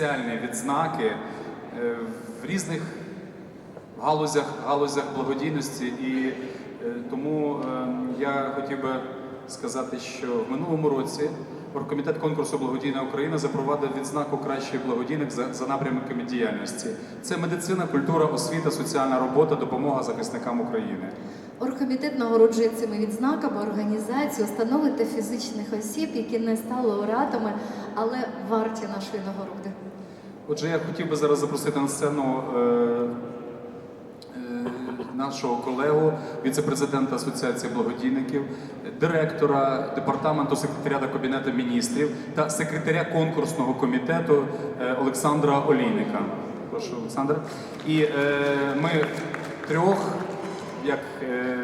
спеціальні відзнаки е, в різних галузях, галузях благодійності. І е, тому е, я хотів би сказати, що в минулому році Оргкомітет конкурсу Благодійна Україна запровадив відзнаку Кращий благодійник за, за напрямками діяльності. Це медицина, культура, освіта, соціальна робота, допомога захисникам України. Оргкомітет нагороджує цими відзнаками організацій, установи та фізичних осіб, які не стали лауреатами, але варті нашої нагороди. Отже, я хотів би зараз запросити на сцену е, е, нашого колегу, віце-президента Асоціації благодійників, директора департаменту секретаріата Кабінету міністрів та секретаря конкурсного комітету е, Олександра Олійника. Прошу, Олександр. І е, ми трьох, як е,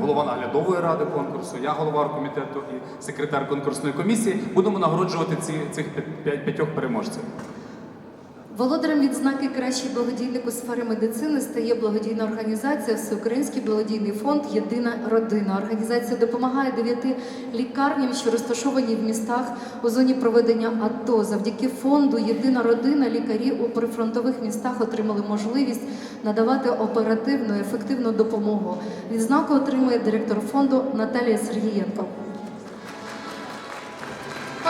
голова наглядової ради конкурсу, я голова комітету і секретар конкурсної комісії, будемо нагороджувати ці, цих п'ять- п'ятьох переможців. Володарем відзнаки Кращий благодійник у сфері медицини стає благодійна організація Всеукраїнський благодійний фонд Єдина родина. Організація допомагає дев'яти лікарням, що розташовані в містах у зоні проведення АТО. Завдяки фонду Єдина родина лікарі у прифронтових містах отримали можливість надавати оперативну ефективну допомогу. Відзнаку отримує директор фонду Наталія Сергієнко.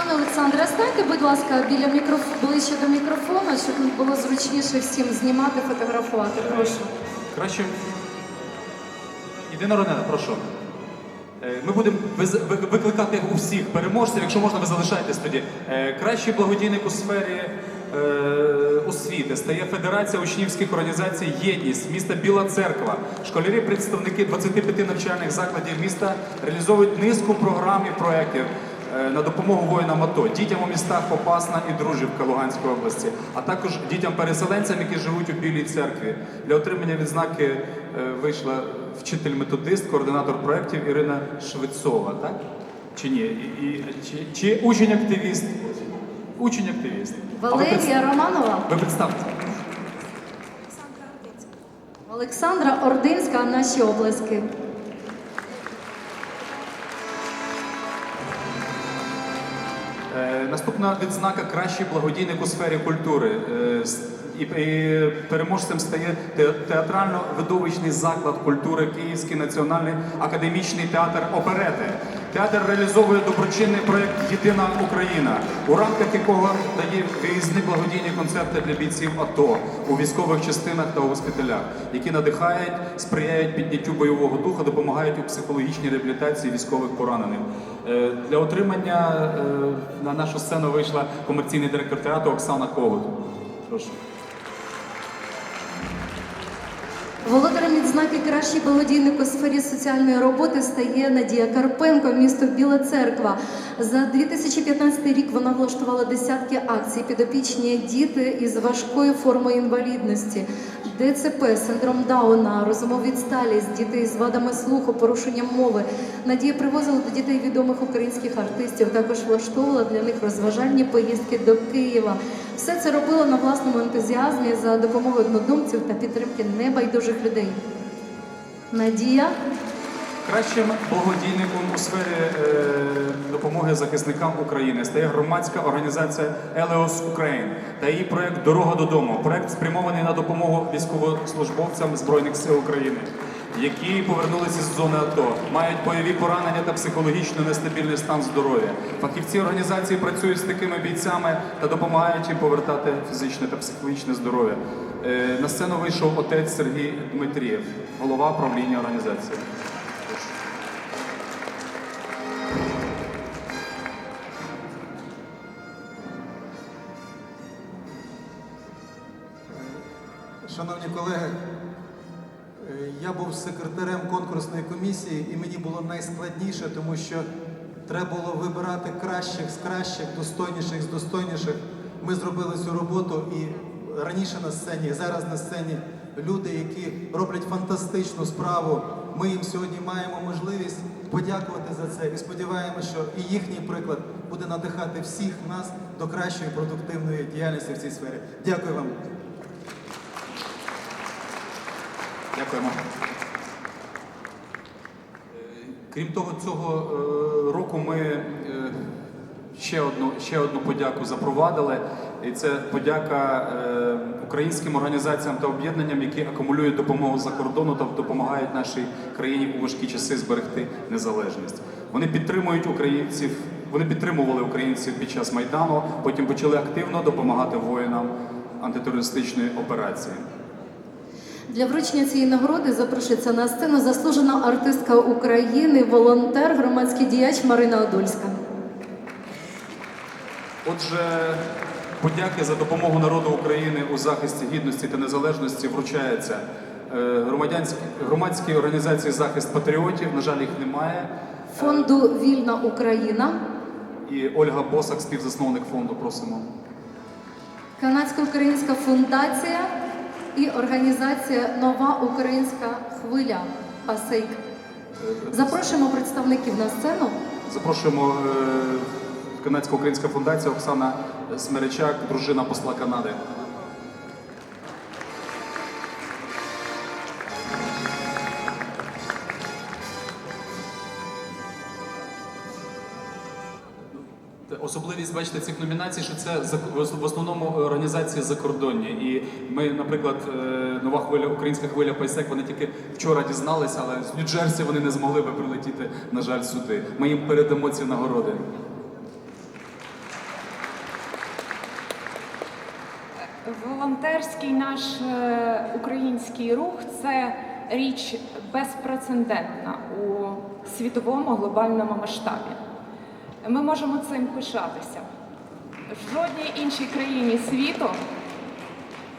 Пане Олександре, станьте, будь ласка, біля мікроф... ближче до мікрофона, щоб було зручніше всім знімати, фотографувати. Прошу. Краще. Єдина родина, прошу. Е, Ми будемо викликати у всіх переможців, якщо можна, ви залишайтесь тоді. Е, Кращий благодійник у сфері е, освіти стає Федерація учнівських організацій Єдність міста Біла Церква. Школярі, представники 25 навчальних закладів міста реалізовують низку програм і проєктів на допомогу воїнам АТО, дітям у містах Попасна і Дружівка Луганської області, а також дітям-переселенцям, які живуть у Білій церкві. Для отримання відзнаки е, вийшла вчитель-методист, координатор проєктів Ірина Швецова, так? Чи ні? І, і, чи, чи учень-активіст? Учень-активіст. А ви, Валерія представ- Романова, ви представте. Олександра Ординська, наші обласки. Наступна відзнака кращий благодійник у сфері культури. Е, І, переможцем стає те- театрально-видовищний заклад культури Київський національний академічний театр оперети. Театр реалізовує доброчинний проєкт Єдина Україна, у рамках якого дає виїзні благодійні концерти для бійців АТО у військових частинах та госпіталях, які надихають, сприяють підняттю бойового духу, допомагають у психологічній реабілітації військових поранених. Е, Для отримання е, на нашу сцену вийшла комерційний директор театру Оксана Когут. Прошу. Володарем відзнаки Кращий благодійник у сфері соціальної роботи стає Надія Карпенко, місто Біла Церква. За 2015 рік вона влаштувала десятки акцій підопічні діти із важкою формою інвалідності, ДЦП, синдром Дауна, розумову відсталість, дітей з вадами слуху, порушенням мови. Надія привозила до дітей відомих українських артистів, також влаштовувала для них розважальні поїздки до Києва. Все це робила на власному ентузіазмі за допомогою однодумців та підтримки небайдужих людей. Надія Кращим благодійником у сфері е, допомоги захисникам України стає громадська організація Елеос Україн та її проект Дорога додому. Проект спрямований на допомогу військовослужбовцям Збройних сил України, які повернулися з зони АТО, мають бойові поранення та психологічно нестабільний стан здоров'я. Фахівці організації працюють з такими бійцями та допомагають їм повертати фізичне та психологічне здоров'я. Е, на сцену вийшов отець Сергій Дмитрієв, голова правління організації. Шановні колеги, е, я був секретарем конкурсної комісії і мені було найскладніше, тому що треба було вибирати кращих з кращих, достойніших з достойніших. Ми зробили цю роботу і раніше на сцені, і зараз на сцені люди, які роблять фантастичну справу. Ми їм сьогодні маємо можливість подякувати за це і сподіваємося, що і їхній приклад буде надихати всіх нас до кращої продуктивної діяльності в цій сфері. Дякую вам. Дякуємо. Е, Крім того, цього е, року ми е, ще одну, ще одну подяку запровадили. І це подяка е, українським організаціям та об'єднанням, які акумулюють допомогу за кордону та допомагають нашій країні у важкі часи зберегти незалежність. Вони підтримують українців. Вони підтримували українців під час майдану. Потім почали активно допомагати воїнам антитерористичної операції. Для вручення цієї нагороди запрошується на сцену заслужена артистка України, волонтер, громадський діяч Марина Одольська. Отже, подяки за допомогу народу України у захисті гідності та незалежності вручається е, громадській організації захист патріотів. На жаль, їх немає. Фонду Вільна Україна, І Ольга Босак, співзасновник фонду, просимо. Канадсько-Українська фундація і організація Нова Українська хвиля Пасейк. Е, Запрошуємо представників на сцену. Запрошуємо е, Канадсько-Українська фундація Оксана Смеречак, дружина посла Канади. Особливість, бачите, цих номінацій, що це в основному організації закордонні. І ми, наприклад, е, нова хвиля, українська хвиля Пайсек, вони тільки вчора дізналися, але з Нью-Джерсі вони не змогли би прилетіти, на жаль, сюди. Ми їм передамо ці нагороди. Волонтерський наш е, український рух це річ безпрецедентна у світовому глобальному масштабі. Ми можемо цим пишатися. В жодній іншій країні світу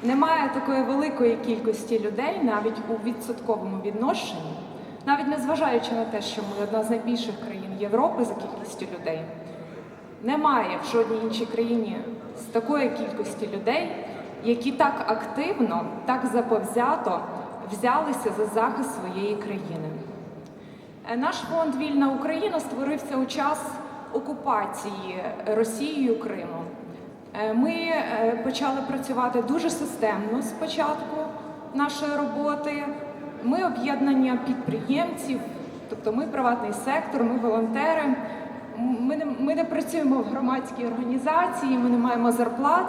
немає такої великої кількості людей, навіть у відсотковому відношенні, навіть незважаючи на те, що ми одна з найбільших країн Європи за кількістю людей, немає в жодній іншій країні з такої кількості людей, які так активно, так заповзято взялися за захист своєї країни. Е, Наш фонд Вільна Україна створився у час окупації Росією Криму. Е, Ми е, почали працювати дуже системно спочатку нашої роботи. Ми об'єднання підприємців, тобто ми приватний сектор, ми волонтери. Ми не, ми не працюємо в громадській організації, ми не маємо зарплат.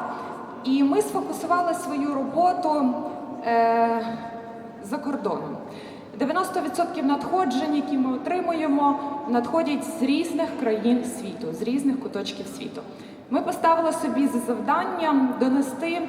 І ми сфокусували свою роботу е, за кордоном. 90% надходжень, які ми отримуємо, надходять з різних країн світу, з різних куточків світу. Ми поставили собі за завдання донести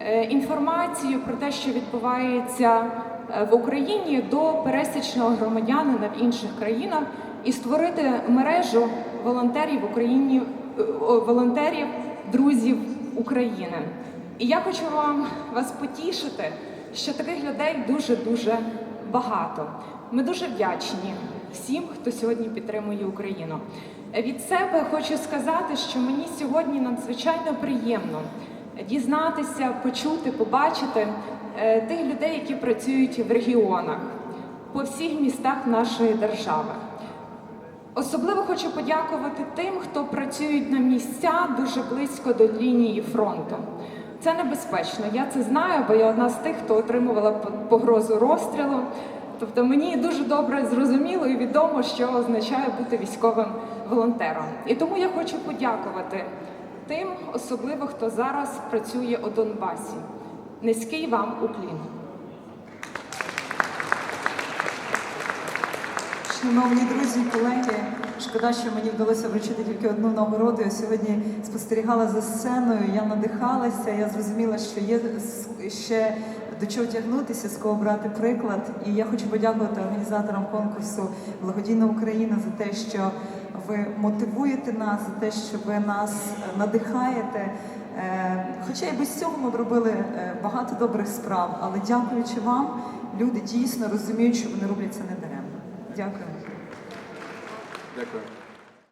е, інформацію про те, що відбувається е, в Україні до пересічного громадянина в інших країнах, і створити мережу волонтерів в Україні, е, волонтерів, друзів України. І я хочу вам вас потішити, що таких людей дуже дуже багато. Ми дуже вдячні всім, хто сьогодні підтримує Україну. Від себе хочу сказати, що мені сьогодні надзвичайно приємно дізнатися, почути, побачити е, тих людей, які працюють в регіонах по всіх містах нашої держави. Особливо хочу подякувати тим, хто працюють на місця дуже близько до лінії фронту. Це небезпечно. Я це знаю, бо я одна з тих, хто отримувала погрозу розстрілу. Тобто мені дуже добре зрозуміло і відомо, що означає бути військовим волонтером. І тому я хочу подякувати тим, особливо хто зараз працює у Донбасі. Низький вам уклін. Шановні друзі, колеги, шкода, що мені вдалося вручити тільки одну нагороду. Я сьогодні спостерігала за сценою, я надихалася, я зрозуміла, що є ще до чого тягнутися, з кого брати приклад. І я хочу подякувати організаторам конкурсу Благодійна Україна за те, що ви мотивуєте нас, за те, що ви нас надихаєте. Е, Хоча і без цього ми б робили е, багато добрих справ, але дякуючи вам, люди дійсно розуміють, що вони роблять це не даремно. Дякую. Дякую.